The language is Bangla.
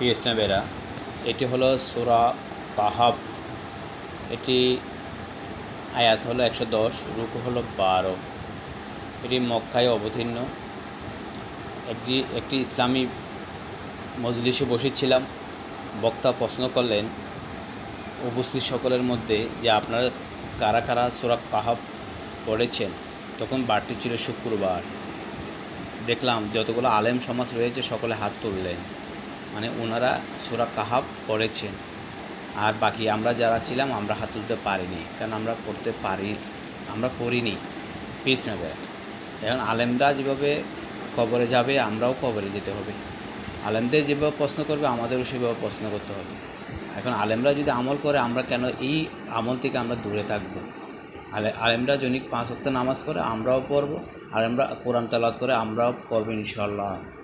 প্রিয় ইসলামেরা এটি হলো সুরা কাহাফ। এটি আয়াত হলো একশো দশ, রুকু হলো বারো। এটি মক্কায় অবতীর্ণ। একটি একটি ইসলামী মজলিসে বসেছিলাম। বক্তা প্রশ্ন করলেন, উপস্থিত সকলের মধ্যে যে আপনারা কারা কারা সুরা কাহাব পড়েছেন? তখন বারটি ছিল শুক্রবার। দেখলাম যতগুলো আলেম সমাজ রয়েছে, সকলে হাত তুললেন। মানে ওনারা সুরা কাহাব পড়েছেন। আর বাকি আমরা যারা ছিলাম, আমরা হাত তুলতে পারিনি, কারণ আমরা পড়তে পারি, আমরা পড়িনি পিস নেবে এখন আলেমরা যেভাবে কবরে যাবে, আমরাও কবরে যেতে হবে। আলেমদের যেভাবে প্রশ্ন করবে, আমাদেরও সেভাবে প্রশ্ন করতে হবে। এখন আলেমরা যদি আমল করে, আমরা কেন এই আমল থেকে আমরা দূরে থাকব? আলে, আলেমরা জনিক পাঁচ ওয়াক্ত নামাজ করে আমরাও পড়ব। আলেমরা কোরআন তালাত করে, আমরাও পড়ব ইনশাল্লাহ